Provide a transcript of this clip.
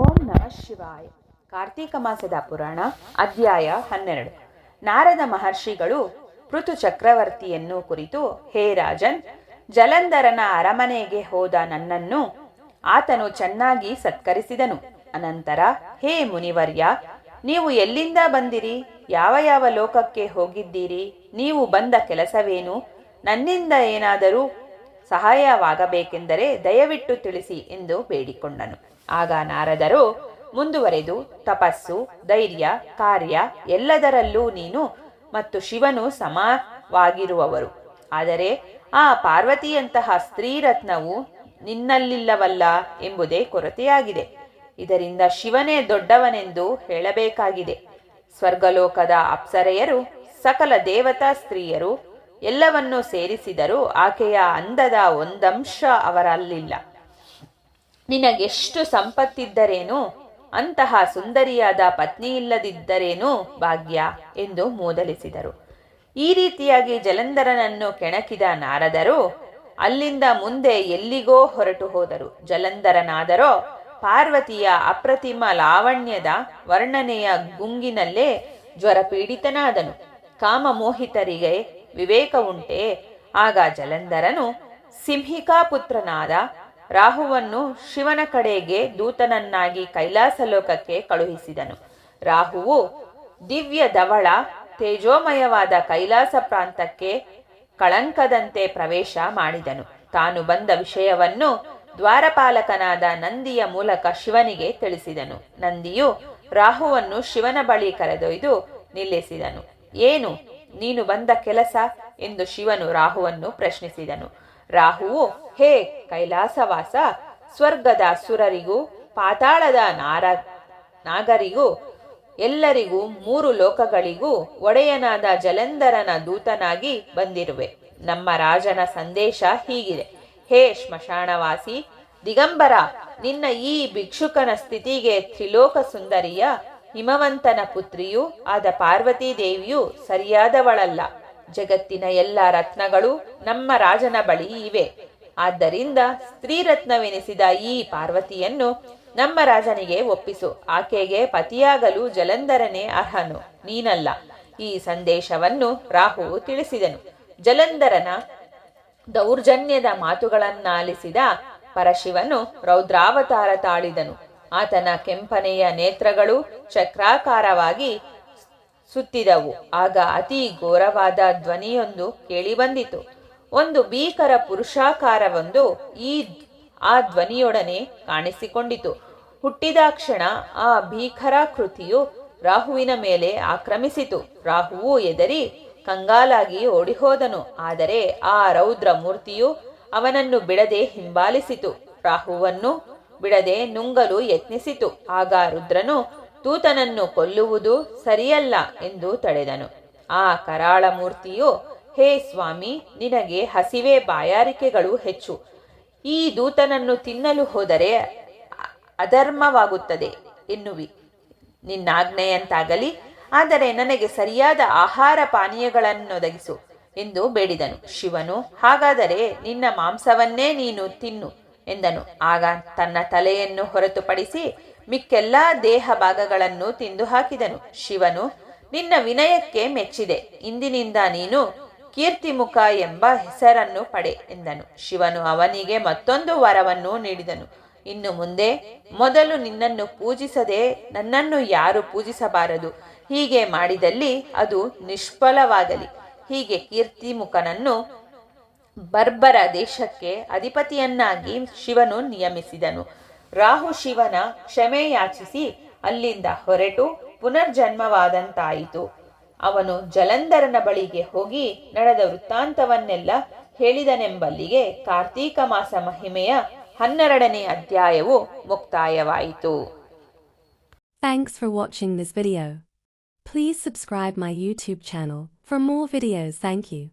ಓಂ ನಮಃ ಶಿವಾಯ. ಕಾರ್ತೀಕ ಮಾಸದ ಪುರಾಣ, ಅಧ್ಯಾಯ ಹನ್ನೆರಡು. ನಾರದ ಮಹರ್ಷಿಗಳು ಪೃಥು ಚಕ್ರವರ್ತಿಯನ್ನು ಕುರಿತು, ಹೇ ರಾಜನ್, ಜಲಂಧರನ ಅರಮನೆಗೆ ಹೋದ ನನ್ನನ್ನು ಆತನು ಚೆನ್ನಾಗಿ ಸತ್ಕರಿಸಿದನು. ಅನಂತರ, ಹೇ ಮುನಿವರ್ಯ, ನೀವು ಎಲ್ಲಿಂದ ಬಂದಿರಿ? ಯಾವ ಯಾವ ಲೋಕಕ್ಕೆ ಹೋಗಿದ್ದೀರಿ? ನೀವು ಬಂದ ಕೆಲಸವೇನು? ನನ್ನಿಂದ ಏನಾದರೂ ಸಹಾಯವಾಗಬೇಕೆಂದರೆ ದಯವಿಟ್ಟು ತಿಳಿಸಿ ಎಂದು ಬೇಡಿಕೊಂಡನು. ಆಗ ನಾರದರು, ಮುಂದುವರೆದು ತಪಸ್ಸು, ಧೈರ್ಯ, ಕಾರ್ಯ ಎಲ್ಲದರಲ್ಲೂ ನೀನು ಮತ್ತು ಶಿವನು ಸಮವಾಗಿರುವವರು. ಆದರೆ ಆ ಪಾರ್ವತಿಯಂತಹ ಸ್ತ್ರೀರತ್ನವು ನಿನ್ನಲ್ಲಿಲ್ಲವಲ್ಲ ಎಂಬುದೇ ಕೊರತೆಯಾಗಿದೆ. ಇದರಿಂದ ಶಿವನೇ ದೊಡ್ಡವನೆಂದು ಹೇಳಬೇಕಾಗಿದೆ. ಸ್ವರ್ಗಲೋಕದ ಅಪ್ಸರೆಯರು, ಸಕಲ ದೇವತಾ ಸ್ತ್ರೀಯರು ಎಲ್ಲವನ್ನೂ ಸೇರಿಸಿದರೂ ಆಕೆಯ ಅಂದದ ಒಂದಂಶ ಅವರಲ್ಲಿಲ್ಲ. ನಿನಗೆಷ್ಟು ಸಂಪತ್ತಿದ್ದರೇನು? ಅಂತಹ ಸುಂದರಿಯಾದ ಪತ್ನಿ ಇಲ್ಲದಿದ್ದರೇನು ಭಾಗ್ಯ? ಎಂದು ಮೂದಲಿಸಿದರು. ಈ ರೀತಿಯಾಗಿ ಜಲಂಧರನನ್ನು ಕೆಣಕಿದ ನಾರದರು ಅಲ್ಲಿಂದ ಮುಂದೆ ಎಲ್ಲಿಗೋ ಹೊರಟು ಹೋದರು. ಜಲಂಧರನಾದರೋ ಪಾರ್ವತಿಯ ಅಪ್ರತಿಮ ಲಾವಣ್ಯದ ವರ್ಣನೆಯ ಗುಂಗಿನಲ್ಲೇ ಜ್ವರಪೀಡಿತನಾದನು. ಕಾಮಮೋಹಿತರಿಗೆ ವಿವೇಕ ಉಂಟೆ. ಆಗ ಜಲಂಧರನು ಸಿಂಹಿಕಾ ಪುತ್ರನಾದ ರಾಹುವನ್ನು ಶಿವನ ಕಡೆಗೆ ದೂತನನ್ನಾಗಿ ಕೈಲಾಸ ಲೋಕಕ್ಕೆ ಕಳುಹಿಸಿದನು. ರಾಹುವು ದಿವ್ಯ ಧವಳ, ತೇಜೋಮಯವಾದ ಕೈಲಾಸ ಪ್ರಾಂತಕ್ಕೆ ಕಳಂಕದಂತೆ ಪ್ರವೇಶ ಮಾಡಿದನು. ತಾನು ಬಂದ ವಿಷಯವನ್ನು ದ್ವಾರಪಾಲಕನಾದ ನಂದಿಯ ಮೂಲಕ ಶಿವನಿಗೆ ತಿಳಿಸಿದನು. ನಂದಿಯು ರಾಹುವನ್ನು ಶಿವನ ಬಳಿ ಕರೆದೊಯ್ದು ನಿಲ್ಲಿಸಿದನು. ಏನು? ನೀನು ಬಂದ ಕೆಲಸ ಎಂದು ಶಿವನು ರಾಹುವನ್ನು ಪ್ರಶ್ನಿಸಿದನು. ರಾಹುವು, ಹೇ ಕೈಲಾಸವಾಸ, ಸ್ವರ್ಗದ ಸುರರಿಗೂ ಪಾತಾಳದ ನಾರ, ನಾಗರಿಗೂ, ಎಲ್ಲರಿಗೂ, ಮೂರು ಲೋಕಗಳಿಗೂ ಒಡೆಯನಾದ ಜಲಂಧರನ ದೂತನಾಗಿ ಬಂದಿರುವೆ. ನಮ್ಮ ರಾಜನ ಸಂದೇಶ ಹೀಗಿದೆ. ಹೇ ಶ್ಮಶಾನವಾಸಿ, ದಿಗಂಬರ, ನಿನ್ನ ಈ ಭಿಕ್ಷುಕನ ಸ್ಥಿತಿಗೆ ತ್ರಿಲೋಕ ಸುಂದರಿಯ ಹಿಮವಂತನ ಪುತ್ರಿಯೂ ಆದ ಪಾರ್ವತೀ ದೇವಿಯು ಸರಿಯಾದವಳಲ್ಲ. ಜಗತ್ತಿನ ಎಲ್ಲ ರತ್ನಗಳು ನಮ್ಮ ರಾಜನ ಬಳಿ ಇವೆ. ಆದ್ದರಿಂದ ಸ್ತ್ರೀರತ್ನವೆನಿಸಿದ ಈ ಪಾರ್ವತಿಯನ್ನು ನಮ್ಮ ರಾಜನಿಗೆ ಒಪ್ಪಿಸು. ಆಕೆಗೆ ಪತಿಯಾಗಲು ಜಲಂಧರನೇ ಅರ್ಹನು, ನೀನಲ್ಲ. ಈ ಸಂದೇಶವನ್ನು ರಾಹು ತಿಳಿಸಿದನು. ಜಲಂಧರನ ದೌರ್ಜನ್ಯದ ಮಾತುಗಳನ್ನಾಲಿಸಿದ ಪರಶಿವನು ರೌದ್ರಾವತಾರ ತಾಳಿದನು. ಆತನ ಕೆಂಪನೆಯ ನೇತ್ರಗಳು ಚಕ್ರಾಕಾರವಾಗಿ ಸುತ್ತಿದವು. ಆಗ ಅತಿ ಘೋರವಾದ ಧ್ವನಿಯೊಂದು ಕೇಳಿಬಂದಿತು. ಒಂದು ಭೀಕರ ಪುರುಷಾಕಾರವೊಂದು ಈ ಆ ಧ್ವನಿಯೊಡನೆ ಕಾಣಿಸಿಕೊಂಡಿತು. ಹುಟ್ಟಿದಾಕ್ಷಣ ಆ ಭೀಕರ ಕೃತಿಯು ರಾಹುವಿನ ಮೇಲೆ ಆಕ್ರಮಿಸಿತು. ರಾಹುವು ಎದರಿ ಕಂಗಾಲಾಗಿ ಓಡಿಹೋದನು. ಆದರೆ ಆ ರೌದ್ರ ಮೂರ್ತಿಯು ಅವನನ್ನು ಬಿಡದೆ ಹಿಂಬಾಲಿಸಿತು. ರಾಹುವನ್ನು ಬಿಡದೆ ನುಂಗಲು ಯತ್ನಿಸಿತು. ಆಗ ರುದ್ರನು, ತೂತನನ್ನು ಕೊಲ್ಲುವುದು ಸರಿಯಲ್ಲ ಎಂದು ತಡೆದನು. ಆ ಕರಾಳ ಮೂರ್ತಿಯು ಹೇ ಸ್ವಾಮಿ, ನಿನಗೆ ಹಸಿವೆ ಬಾಯಾರಿಕೆಗಳು ಹೆಚ್ಚು. ಈ ದೂತನನ್ನು ತಿನ್ನಲು ಹೋದರೆ ಅಧರ್ಮವಾಗುತ್ತದೆ ಎನ್ನುವಿ. ನಿನ್ನಾಜ್ಞೆಯಂತಾಗಲಿ, ಆದರೆ ನನಗೆ ಸರಿಯಾದ ಆಹಾರ ಪಾನೀಯಗಳನ್ನೊದಗಿಸು ಎಂದು ಬೇಡಿದನು. ಶಿವನು, ಹಾಗಾದರೆ ನಿನ್ನ ಮಾಂಸವನ್ನೇ ನೀನು ತಿನ್ನು. ಎಂದನು. ಆಗ ತನ್ನ ತಲೆಯನ್ನು ಹೊರತುಪಡಿಸಿ ಮಿಕ್ಕೆಲ್ಲ ದೇಹ ಭಾಗಗಳನ್ನು ತಿಂದು ಹಾಕಿದನು ಶಿವನು, ನಿನ್ನ ವಿನಯಕ್ಕೆ ಮೆಚ್ಚಿದೆ. ಇಂದಿನಿಂದ ನೀನು ಕೀರ್ತಿಮುಖ ಎಂಬ ಹೆಸರನ್ನು ಪಡೆ ಎಂದನು. ಶಿವನು ಅವನಿಗೆ ಮತ್ತೊಂದು ವರವನ್ನು ನೀಡಿದನು. ಇನ್ನು ಮುಂದೆ ಮೊದಲು ನಿನ್ನನ್ನು ಪೂಜಿಸದೆ ನನ್ನನ್ನು ಯಾರು ಪೂಜಿಸಬಾರದು. ಹೀಗೆ ಮಾಡಿದಲ್ಲಿ ಅದು ನಿಷ್ಫಲವಾಗಲಿ. ಹೀಗೆ ಕೀರ್ತಿಮುಖನನ್ನು ಬರ್ಬರ ದೇಶಕ್ಕೆ ಅಧಿಪತಿಯನ್ನಾಗಿ ಶಿವನು ನಿಯಮಿಸಿದನು. ರಾಹು ಶಿವನ ಕ್ಷಮೆ ಯಾಚಿಸಿ ಅಲ್ಲಿಂದ ಹೊರಟು ಪುನರ್ಜನ್ಮವಾದಂತಾಯಿತು. ಅವನು ಜಲಂಧರನ ಬಳಿಗೆ ಹೋಗಿ ನಡೆದ ವೃತ್ತಾಂತವನ್ನೆಲ್ಲ ಹೇಳಿದನೆಂಬಲ್ಲಿಗೆ ಕಾರ್ತೀಕ ಮಾಸ ಮಹಿಮೆಯ ಹನ್ನೆರಡನೇ ಅಧ್ಯಾಯವು ಮುಕ್ತಾಯವಾಯಿತು. Thanks for watching this video please subscribe my YouTube channel for more videos thank you.